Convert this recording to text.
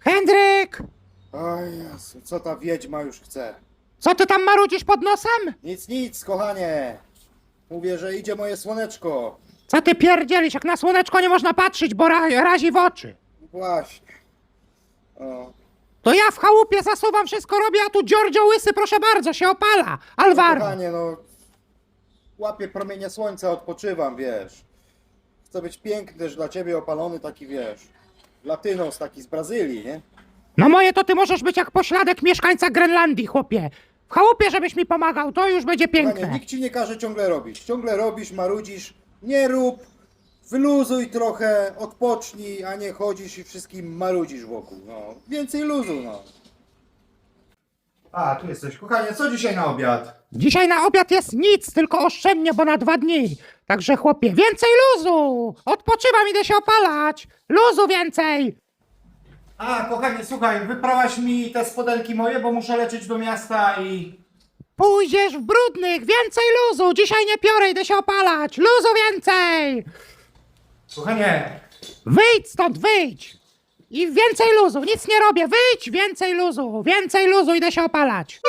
Henryk! O Jezu, co ta wiedźma już chce? Co ty tam marudzisz pod nosem? Nic, nic, kochanie. Mówię, że idzie moje słoneczko. Co ty pierdzielisz? Jak na słoneczko nie można patrzeć, bo ra razi w oczy. Właśnie. O, To ja w chałupie zasuwam, wszystko robię, a tu Giorgio Łysy, proszę bardzo, się opala. Alvaro. kochanie, no. Łapię promienie słońca, odpoczywam, wiesz. Chcę być piękny też dla ciebie, opalony taki, wiesz. Latynos taki z Brazylii, nie? No moje to ty możesz być jak pośladek mieszkańca Grenlandii, chłopie. W chałupie, żebyś mi pomagał, to już będzie Kochanie, piękne. nikt ci nie każe ciągle robić. Ciągle robisz, marudzisz. Nie rób. Wyluzuj trochę, odpocznij, a nie chodzisz i wszystkim marudzisz wokół. No, więcej luzu, no. A, tu jesteś. Kochanie, co dzisiaj na obiad? Dzisiaj na obiad jest nic, tylko oszczędnie, bo na dwa dni. Także chłopie, więcej luzu! Odpoczywam, idę się opalać! Luzu więcej! A, kochanie, słuchaj, wyprawaś mi te spodenki moje, bo muszę lecieć do miasta i... Pójdziesz w brudnych, więcej luzu! Dzisiaj nie piorę, idę się opalać! Luzu więcej! Kochanie, Wyjdź stąd, wyjdź! I więcej luzu, nic nie robię, wyjdź, więcej luzu, więcej luzu, idę się opalać.